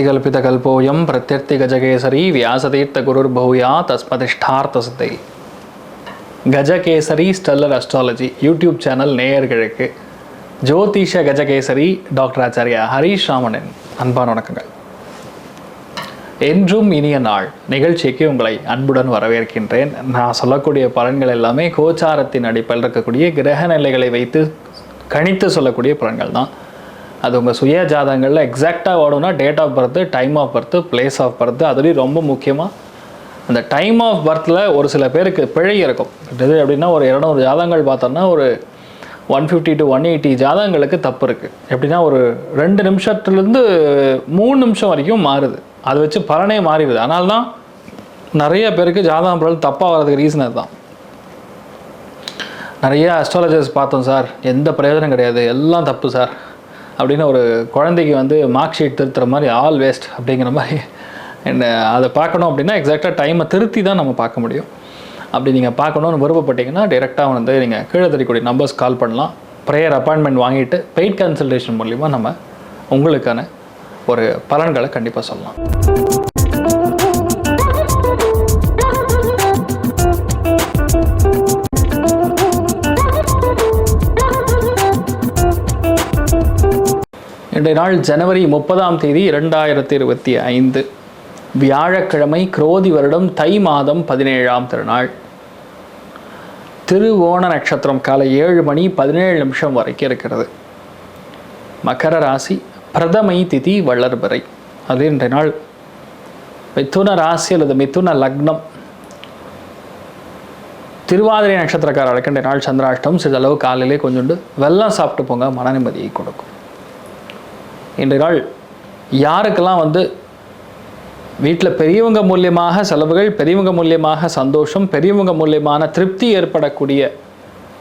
அர்த்திகல்பிதகல்போயம் பிரத்யர்த்தி கஜகேசரி வியாசதீர்த்த குருர் பௌயா தஸ்மதிஷ்டார்த்த சித்தை Gajakesari stellar astrology YouTube channel நேயர்களுக்கு ஜோதிஷ கஜகேசரி டாக்டர் ஆச்சாரியா ஹரீஷ் ராமனின் அன்பான வணக்கங்கள். என்றும் இனிய நாள் நிகழ்ச்சிக்கு உங்களை அன்புடன் வரவேற்கின்றேன். நான் சொல்லக்கூடிய பலன்கள் எல்லாமே கோச்சாரத்தின் அடிப்படையில் இருக்கக்கூடிய கிரக நிலைகளை வைத்து கணித்து சொல்லக்கூடிய பலன்கள் தான். அது உங்கள் சுய ஜாதகங்களில் எக்ஸாக்டாக ஓடும்னா date of birth time of birth place of birth அதுலேயும் ரொம்ப முக்கியமாக அந்த டைம் ஆஃப் பர்த்தில் ஒரு சில பேருக்கு பிழை இருக்கும். இது எப்படின்னா ஒரு இரநூறு ஜாதகங்கள் பார்த்தோம்னா ஒரு one fifty to one eighty ஜாதகங்களுக்கு தப்பு இருக்குது எப்படின்னா ஒரு ரெண்டு நிமிஷத்துலேருந்து மூணு நிமிஷம் வரைக்கும் மாறுது. அதை வச்சு பலனே மாறிடுது அதனால தான் நிறைய பேருக்கு ஜாதகம் பலன் தப்பாக வர்றதுக்கு ரீசன் அதுதான். நிறைய அஸ்ட்ராலஜர்ஸ் பார்த்தோம் சார். எந்த பிரயோஜனம் கிடையாது. எல்லாம் தப்பு சார். அப்படின்னு ஒரு குழந்தைக்கு வந்து மார்க் ஷீட் திருத்துற மாதிரி ஆல் வேஸ்ட் அப்படிங்கிற மாதிரி என்ன அதை பார்க்கணும் அப்படின்னா எக்ஸாக்டாக டைமை திருத்தி தான் நம்ம பார்க்க முடியும். அப்படி நீங்கள் பார்க்கணுன்னு விருப்பப்பட்டீங்கன்னா டேரெக்டாக வந்து நீங்கள் கீழே தெரியக்கூடிய நம்பர்ஸ் கால் பண்ணலாம். ப்ரேயர் அப்பாயின்மெண்ட் வாங்கிட்டு பெய்ட் கன்சல்டேஷன் மூலிமா நம்ம உங்களுக்கான ஒரு பலன்களை கண்டிப்பாக சொல்லலாம். இன்றைய நாள் ஜனவரி முப்பதாம் தேதி இரண்டாயிரத்தி இருபத்தி ஐந்து. வியாழக்கிழமை குரோதி வருடம் தை மாதம் பதினேழாம் திருநாள். திருவோண நட்சத்திரம் காலை ஏழு மணி பதினேழு நிமிஷம் வரைக்கும் இருக்கிறது. மகர ராசி பிரதமை திதி வளர்பிறை. அது இன்றைய நாள். மிதுன ராசி அல்லது மிதுன லக்னம். திருவாதிரை நட்சத்திரக்காரர்களுக்கு இன்றைய நாள் சந்திராஷ்டம் சிறிதளவு காலையிலே கொஞ்சோண்டு வெள்ளம் சாப்பிட்டு போங்க மன நிம்மதியை கொடுக்கும். இன்றைய நாள் யாருக்கெல்லாம் வந்து வீட்டில் பெரியவங்க மூலியமாக செலவுகள் பெரியவங்க மூலியமாக சந்தோஷம் பெரியவங்க மூலியமான திருப்தி ஏற்படக்கூடிய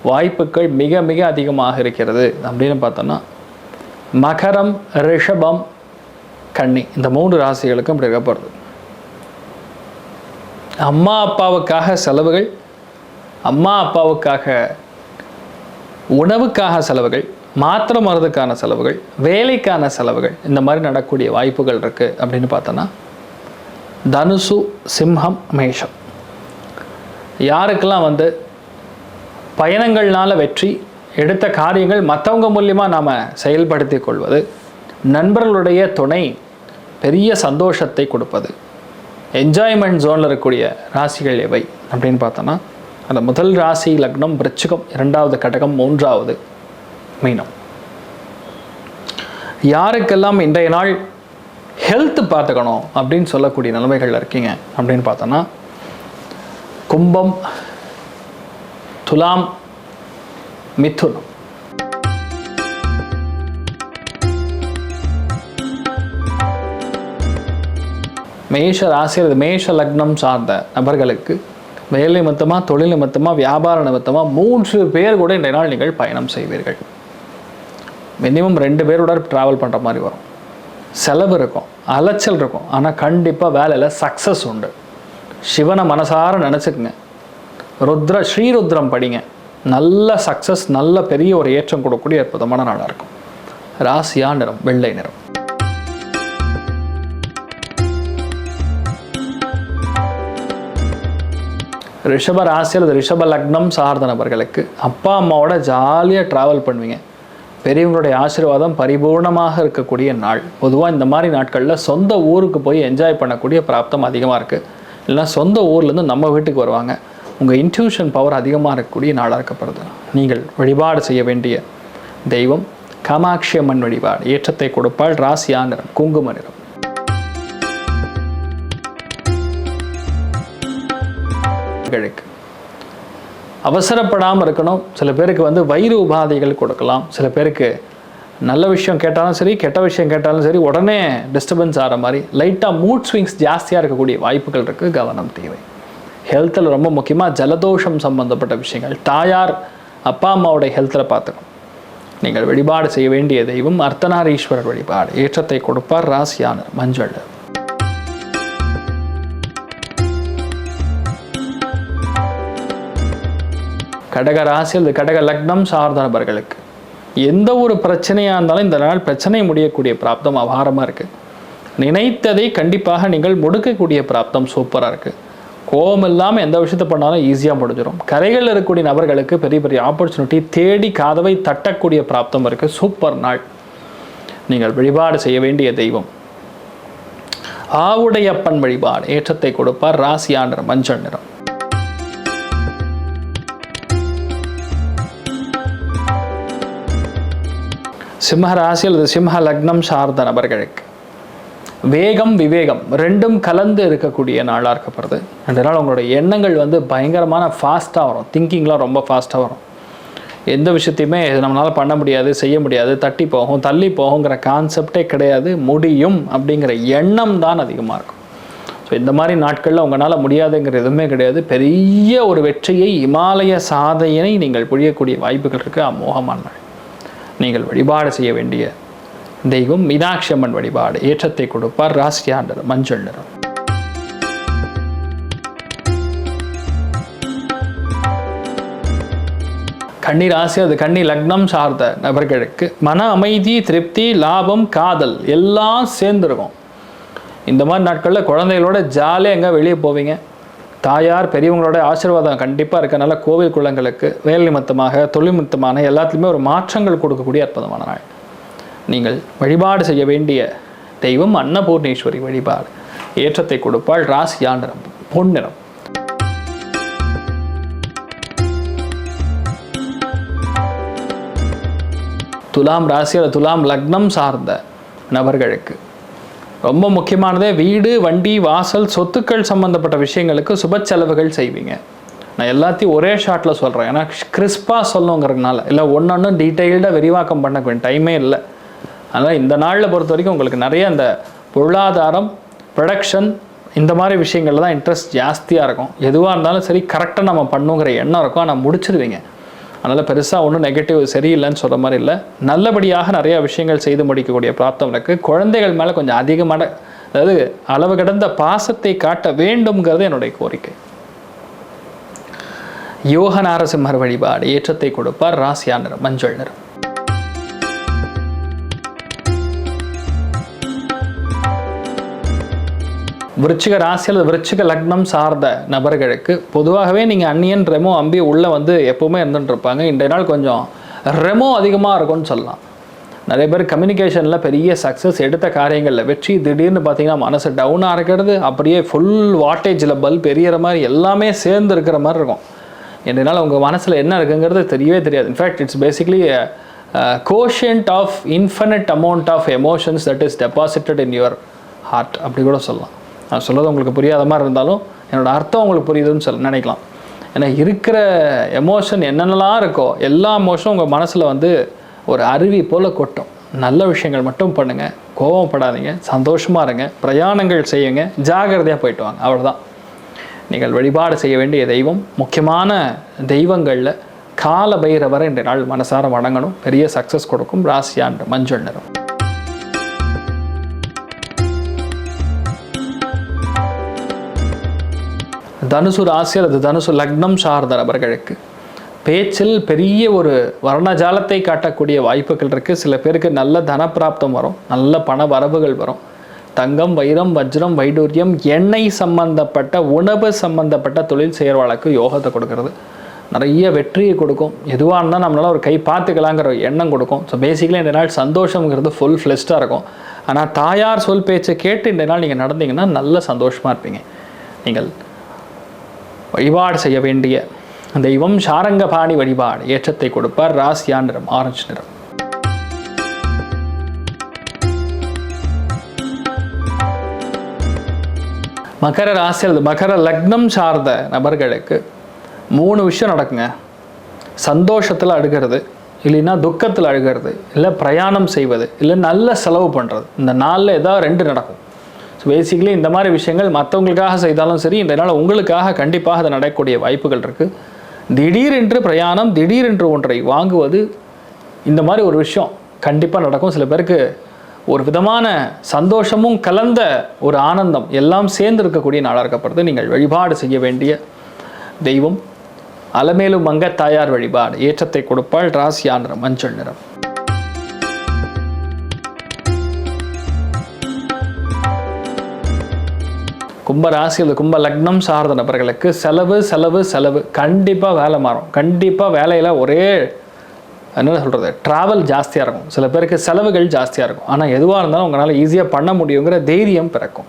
வாய்ப்புகள் மிக மிக அதிகமாக இருக்கிறது. அப்படின்னு பார்த்தோன்னா மகரம் ரிஷபம் கன்னி இந்த மூன்று ராசிகளுக்கும் இப்படி இருக்கப்படுது அம்மா அப்பாவுக்காக செலவுகள் அம்மா அப்பாவுக்காக உணவுக்காக செலவுகள் மாத்திரை மருந்துக்கான செலவுகள் வேலைக்கான செலவுகள் இந்த மாதிரி நடக்கக்கூடிய வாய்ப்புகள் இருக்குது அப்படின்னு பார்த்தோன்னா தனுசு சிம்ஹம் மேஷம். யாருக்கெல்லாம் வந்து பயணங்கள்னால வெற்றி எடுத்த காரியங்கள் மற்றவங்க மூலியமாக நாம் செயல்படுத்தி கொள்வது நண்பர்களுடைய துணை பெரிய சந்தோஷத்தை கொடுப்பது என்ஜாய்மெண்ட் ஜோனில் இருக்கக்கூடிய ராசிகள் எவை அப்படின்னு பார்த்தோன்னா அந்த முதல் ராசி லக்னம் விருச்சிகம் இரண்டாவது கடகம் மூன்றாவது மீனம். யாருக்கெல்லாம் இன்றைய நாள் ஹெல்த் பார்த்துக்கணும் அப்படின்னு சொல்லக்கூடிய நிலைமைகள் இருக்கீங்க அப்படின்னு பார்த்தோன்னா கும்பம் துலாம் மிதுனம் மேஷ ராசி அல்லது மேஷ லக்னம் சார்ந்த நபர்களுக்கு வேலை மொத்தமாக தொழில் மொத்தமாக வியாபார நிமித்தமாக மூன்று பேர் கூட இன்றைய நாள் நீங்கள் பயணம் செய்வீர்கள். மினிமம் ரெண்டு பேரோட ட்ராவல் பண்ணுற மாதிரி வரும். செலவு இருக்கும் அலைச்சல் இருக்கும். ஆனால் கண்டிப்பாக வேலையில் சக்ஸஸ் உண்டு. சிவனை மனசார நினச்சிக்கங்க. ருத்ர ஸ்ரீருத்ரம் படிங்க. நல்ல சக்ஸஸ் நல்ல பெரிய ஒரு ஏற்றம் கொடுக்கக்கூடிய அற்புதமான நாளாக இருக்கும். ராசியா நிறம் வெள்ளை நிறம். ரிஷப ராசி அல்லது ரிஷப லக்னம் சார்ந்த நபர்களுக்கு அப்பா அம்மாவோட ஜாலியாக ட்ராவல் பண்ணுவீங்க. பெரியவங்களுடைய ஆசீர்வாதம் பரிபூர்ணமாக இருக்கக்கூடிய நாள். பொதுவாக இந்த மாதிரி நாட்களில் சொந்த ஊருக்கு போய் என்ஜாய் பண்ணக்கூடிய பிராப்தம் அதிகமாக இருக்குது இல்லைனா சொந்த ஊர்லேருந்து நம்ம வீட்டுக்கு வருவாங்க. உங்கள் இன்ட்யூஷன் பவர் அதிகமாக இருக்கக்கூடிய நாளாக இருக்கப்படுது. நீங்கள் வழிபாடு செய்ய வேண்டிய தெய்வம் காமாட்சி அம்மன் வழிபாடு. ஏற்றத்தை கொடுப்பால் ராசியா நிறம் குங்கும நிறம். கிழக்கு. அவசரப்படாமல் இருக்கணும். சில பேருக்கு வந்து வயிறு உபாதைகள் கொடுக்கலாம். சில பேருக்கு நல்ல விஷயம் கேட்டாலும் சரி கெட்ட விஷயம் கேட்டாலும் சரி உடனே டிஸ்டர்பன்ஸ் ஆகிற மாதிரி லைட்டாக மூட் ஸ்விங்ஸ் ஜாஸ்தியாக இருக்கக்கூடிய வாய்ப்புகள் இருக்குது கவனம் தேவை. ஹெல்த்தில் ரொம்ப முக்கியமாக ஜலதோஷம் சம்மந்தப்பட்ட விஷயங்கள். தாயார் அப்பா அம்மாவுடைய ஹெல்த்தில் பார்த்துக்கணும். நீங்கள் வழிபாடு செய்ய வேண்டிய தெய்வம் அர்த்தநாரீஸ்வரர் வழிபாடு. ஏற்றத்தை கொடுப்பார் ராசியான மஞ்சள். கடக ராசி அல்லது கடக லக்னம் சார்ந்த நபர்களுக்கு எந்த ஒரு பிரச்சனையாக இருந்தாலும் இந்த நாள் பிரச்சனை முடியக்கூடிய பிராப்தம் அபாரமாக இருக்குது நினைத்ததை கண்டிப்பாக நீங்கள் முடுக்கக்கூடிய பிராப்தம் சூப்பராக இருக்குது கோபம் இல்லாமல் எந்த விஷயத்தை பண்ணாலும் ஈஸியாக முடிஞ்சிடும் கரைகளில் இருக்கக்கூடிய நபர்களுக்கு பெரிய பெரிய ஆப்பர்ச்சுனிட்டி தேடி காதவை தட்டக்கூடிய பிராப்தம் இருக்குது சூப்பர் நாள். நீங்கள் வழிபாடு செய்ய வேண்டிய தெய்வம். ஆவுடையப்பன் வழிபாடு ஏற்றத்தை கொடுப்பார். ராசியா நிறம் மஞ்சள் நிறம். சிம்ம ராசி அல்லது சிம்ம லக்னம் சார்ந்த நபர்களுக்கு. வேகம் விவேகம் ரெண்டும் கலந்து இருக்கக்கூடிய நாளாக இருக்கப்படுது ரெண்டு நாள் உங்களோட எண்ணங்கள் வந்து பயங்கரமான ஃபாஸ்ட்டாக வரும். திங்கிங்லாம் ரொம்ப ஃபாஸ்ட்டாக வரும். எந்த விஷயத்தையுமே நம்மளால் பண்ண முடியாது செய்ய முடியாது தட்டி போகும் தள்ளி போகுங்கிற கான்செப்டே கிடையாது. முடியும் அப்படிங்கிற எண்ணம் தான் அதிகமாக இருக்கும். ஸோ இந்த மாதிரி நாட்களில் உங்களால் முடியாதுங்கிற எதுவுமே கிடையாது. பெரிய ஒரு வெற்றியை இமாலய சாதையினை நீங்கள் புரியக்கூடிய வாய்ப்புகள் இருக்குது அமோகமான நாள். நீங்கள் வழிபாடு செய்ய வேண்டிய தெய்வம் மீனாட்சி அம்மன் வழிபாடு. ஏற்றத்தை கொடுப்பார் ராசியாண்டர் மஞ்சள் நிறம். கன்னி ராசி அது கன்னி லக்னம் சார்ந்த நபர்களுக்கு மன அமைதி திருப்தி லாபம் காதல் எல்லாம் சேர்ந்துருக்கும். இந்த மாதிரி நாட்களில் குழந்தைகளோட ஜாலியாக எங்கே வெளியே போவீங்க? தாயார் பெரியவங்களோட ஆசீர்வாதம் கண்டிப்பாக இருக்கனால கோவில் குளங்களுக்கு வேலை நிமித்தமாக தொழில் நிமித்தமான எல்லாத்துலேயுமே ஒரு மாற்றங்கள் கொடுக்கக்கூடிய அற்புதமான நாள். நீங்கள் வழிபாடு செய்ய வேண்டிய தெய்வம் அன்னபூர்ணேஸ்வரி வழிபாடு. ஏற்றத்தை கொடுப்பாள் ராசியா நிறம் பொன்னிறம் துலாம் ராசி அல்லது துலாம் லக்னம் சார்ந்த நபர்களுக்கு ரொம்ப முக்கியமானதே வீடு வண்டி வாசல் சொத்துக்கள் சம்மந்தப்பட்ட விஷயங்களுக்கு சுப செலவுகள் செய்வீங்க. நான் எல்லாத்தையும் ஒரே ஷாட்டில் சொல்கிறேன் ஏன்னா கிறிஸ்பாக சொல்லுங்கிறதுனால இல்லை ஒன்று ஒன்றும் டீட்டெயில்டாக விரிவாக்கம் பண்ண வேண்டிய டைமே இல்லை. அதனால் இந்த நாளில் பொறுத்த வரைக்கும் உங்களுக்கு நிறைய அந்த பொருளாதாரம் ப்ரொடக்ஷன் இந்த மாதிரி விஷயங்கள்ல தான் இன்ட்ரெஸ்ட் ஜாஸ்தியாக இருக்கும். எதுவாக இருந்தாலும் சரி கரெக்டாக நம்ம பண்ணுங்கிற எண்ணம் இருக்கும். ஆனால் முடிச்சிருவீங்க. அதனால் பெருசாக ஒன்றும் நெகட்டிவ் சரியில்லைன்னு சொல்கிற மாதிரி இல்லை. நல்லபடியாக நிறைய விஷயங்கள் செய்து முடிக்கக்கூடிய பிராப்தம் இருக்குது குழந்தைகள் மேலே கொஞ்சம் அதிகமான அதாவது அளவு கடந்த பாசத்தை காட்ட வேண்டும்ங்கிறது என்னுடைய கோரிக்கை. யோக நாரசிம்மர் வழிபாடு ஏற்றத்தை கொடுப்பார் ராசியா நிறம் மஞ்சள் நிறம். விருச்சிக ராசி அல்லது விருச்சிக லக்னம் சார்ந்த நபர்களுக்கு பொதுவாகவே நீங்கள் அன்னியன் ரெமோ அம்பி உள்ளே வந்து எப்போவுமே இருந்துட்டுருப்பாங்க இன்றைய நாள் கொஞ்சம் ரெமோ அதிகமாக இருக்கும்னு சொல்லலாம். நிறைய பேர் கம்யூனிகேஷனில் பெரிய சக்ஸஸ் எடுத்த காரியங்களில் வெற்றி திடீர்னு பார்த்தீங்கன்னா மனசு டவுனாக இருக்கிறது. அப்படியே ஃபுல் வாட்டேஜில் பல்ப் எரியற மாதிரி எல்லாமே சேர்ந்து இருக்கிற மாதிரி இருக்கும். என்னால் உங்கள் மனசில் என்ன இருக்குங்கிறது தெரியவே தெரியாது. In fact it's basically quotient of infinite amount of emotions that is deposited in your heart அப்படி கூட சொல்லலாம். நான் சொல்கிறது உங்களுக்கு புரியாத மாதிரி இருந்தாலும் என்னோடய அர்த்தம் உங்களுக்கு புரியுதுன்னு சொல்ல நினைக்கலாம். ஏன்னா இருக்கிற எமோஷன் என்னென்னலாம் இருக்கோ எல்லா எமோஷனும் உங்கள் மனசில் வந்து ஒரு அருவி போல் கொட்டும். நல்ல விஷயங்கள் மட்டும் பண்ணுங்கள் கோபப்படாதீங்க சந்தோஷமாக இருங்க பிரயாணங்கள் செய்யுங்க ஜாகிரதையாக போயிட்டு வாங்க அவ்வளோதான் நீங்கள் வழிபாடு செய்ய வேண்டிய தெய்வம் முக்கியமான தெய்வங்களில் கால பைரவரை இன்றைய நாள் மனசார வணங்கணும். பெரிய சக்ஸஸ் கொடுக்கும் ராசியான் மஞ்சள் நிறம். தனுசு ராசி அல்லது தனுசு லக்னம் சார்ந்த நபர்களுக்கு பேச்சில் பெரிய ஒரு வர்ணஜாலத்தை காட்டக்கூடிய வாய்ப்புகள் இருக்குது சில பேருக்கு நல்ல தனப்பிராப்தம் வரும் நல்ல பண வரவுகள் வரும். தங்கம் வைரம் வஜ்ரம் வைடூரியம் எண்ணெய் சம்பந்தப்பட்ட உணவு சம்பந்தப்பட்ட தொழில் செய்கிறவாளுக்கு யோகத்தை கொடுக்கறது. நிறைய வெற்றியை கொடுக்கும். எதுவாக இருந்தால் நம்மளால் ஒரு கை பார்த்துக்கலாங்கிற எண்ணம் கொடுக்கும். ஸோ பேசிக்கலி இந்த நாள் சந்தோஷங்கிறது ஃபுல் ஃப்ளெஸ்டாக இருக்கும். ஆனால் தாயார் சொல் பேச்சை கேட்டு இந்த நாள் நீங்கள் நடந்தீங்கன்னா நல்ல சந்தோஷமாக இருப்பீங்க. நீங்கள் வழிபாடு செய்ய வேண்டிய தெய்வம் சாரங்கபாணி வழிபாடு ஏற்றத்தை கொடுப்பார். ராசியா நிறம் ஆரஞ்சு நிறம். மகர ராசி அல்லது மகர லக்னம் சார்ந்த நபர்களுக்கு மூணு விஷயம் நடக்குங்க. சந்தோஷத்தில் அழுகிறது இல்லைன்னா துக்கத்தில் அழுகிறது இல்லை பிரயாணம் செய்வது இல்லை நல்ல செலவு பண்ணுறது இந்த நாளில் ஏதாவது ரெண்டு நடக்கும். ஸோ பேசிக்கலி இந்த மாதிரி விஷயங்கள் மற்றவங்களுக்காக செய்தாலும் சரி இந்த நாள் உங்களுக்காக கண்டிப்பாக அது நடக்கக்கூடிய வாய்ப்புகள் இருக்குது திடீரென்று பிரயாணம் திடீரென்று ஒன்றை வாங்குவது இந்த மாதிரி ஒரு விஷயம் கண்டிப்பாக நடக்கும். சில பேருக்கு ஒரு விதமான சந்தோஷமும் கலந்த ஒரு ஆனந்தம் எல்லாம் சேர்ந்து இருக்கக்கூடிய நாளாக இருக்கப்படுது நீங்கள் வழிபாடு செய்ய வேண்டிய தெய்வம் அலமேலு மங்க தாயார் வழிபாடு ஏற்றத்தை கொடுப்பாள் ராசியா நிறம் மஞ்சள் நிறம். கும்ப ராசி அல்லது கும்ப லக்னம் சார்ந்த நபர்களுக்கு செலவு செலவு செலவு. கண்டிப்பாக வேலை மாறும். கண்டிப்பாக வேலையில் ஒரே என்ன சொல்கிறது ட்ராவல் ஜாஸ்தியாக இருக்கும். சில பேருக்கு செலவுகள் ஜாஸ்தியாக இருக்கும். ஆனால் எதுவாக இருந்தாலும் உங்களால் ஈஸியாக பண்ண முடியுங்கிற தைரியம் பிறக்கும்.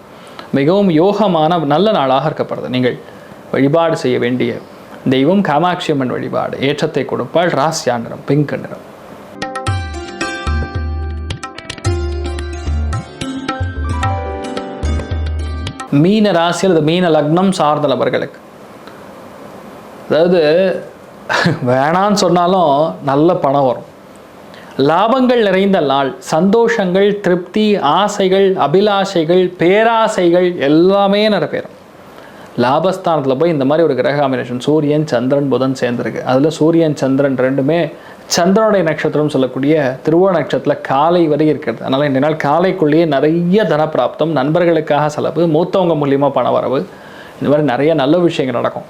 மிகவும் யோகமான நல்ல நாளாக இருக்கப்படுது நீங்கள் வழிபாடு செய்ய வேண்டிய தெய்வம் காமாட்சி அம்மன் வழிபாடு. ஏற்றத்தை கொடுப்பால் ராசியா நிறம் பிங்க் நிறம். மீன ராசி அல்லது மீன லக்னம் சார்ந்த நபர்களுக்கு. அதாவது வேணான்னு சொன்னாலும் நல்ல பணம் வரும். லாபங்கள் நிறைந்த நாள் சந்தோஷங்கள் திருப்தி ஆசைகள் அபிலாஷைகள் பேராசைகள் எல்லாமே நிறைவேறும். லாபஸ்தானத்தில் போய் இந்த மாதிரி ஒரு கிரக காம்பினேஷன் சூரியன் சந்திரன் புதன் சேர்ந்துருக்கு. அதில் சூரியன் சந்திரன் ரெண்டுமே சந்திரனுடைய நட்சத்திரம் சொல்லக்கூடிய திருவோண நட்சத்திரத்தில் காலை வரை இருக்கிறது. அதனால் இந்த நாள் காலைக்குள்ளேயே நிறைய தனப்பிராப்தம் நண்பர்களுக்காக செலவு மூத்தவங்க மூலியமாக பண வரவு இந்த மாதிரி நிறைய நல்ல விஷயங்கள் நடக்கும்.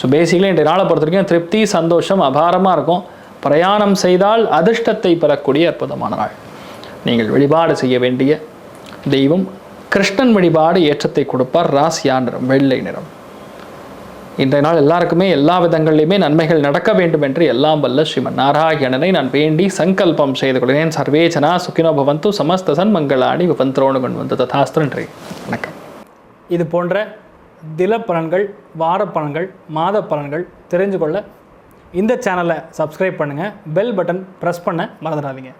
ஸோ பேசிக்கலி இன்றைய நாளை பொறுத்த வரைக்கும் திருப்தி சந்தோஷம் அபாரமாக இருக்கும். பிரயாணம் செய்தால் அதிர்ஷ்டத்தை பெறக்கூடிய அற்புதமான நாள். நீங்கள் வழிபாடு செய்ய வேண்டிய தெய்வம் கிருஷ்ணன் வழிபாடு ஏற்றத்தை கொடுப்பார். ராசியா நிறம் வெள்ளை நிறம். இன்றைய நாள் எல்லாருக்குமே எல்லா விதங்களிலுமே நன்மைகள் நடக்க வேண்டும் என்று எல்லாம் வல்ல ஸ்ரீமன் நாராயணனை நான் வேண்டி சங்கல்பம் செய்து கொள்கிறேன். சர்வேஜனா சுக்கினோ பவந்து சமஸ்த சன்மங்களாணி விபந்திரோணு வந்து ததாஸ்திர நன்றி. வணக்கம். இது போன்ற தில பலன்கள் வார பலன்கள் மாத பலன்கள் தெரிஞ்சு கொள்ள இந்த சேனலை சப்ஸ்கிரைப் பண்ணுங்கள் பெல் பட்டன் ப்ரெஸ் பண்ண மறந்துடாதீங்க.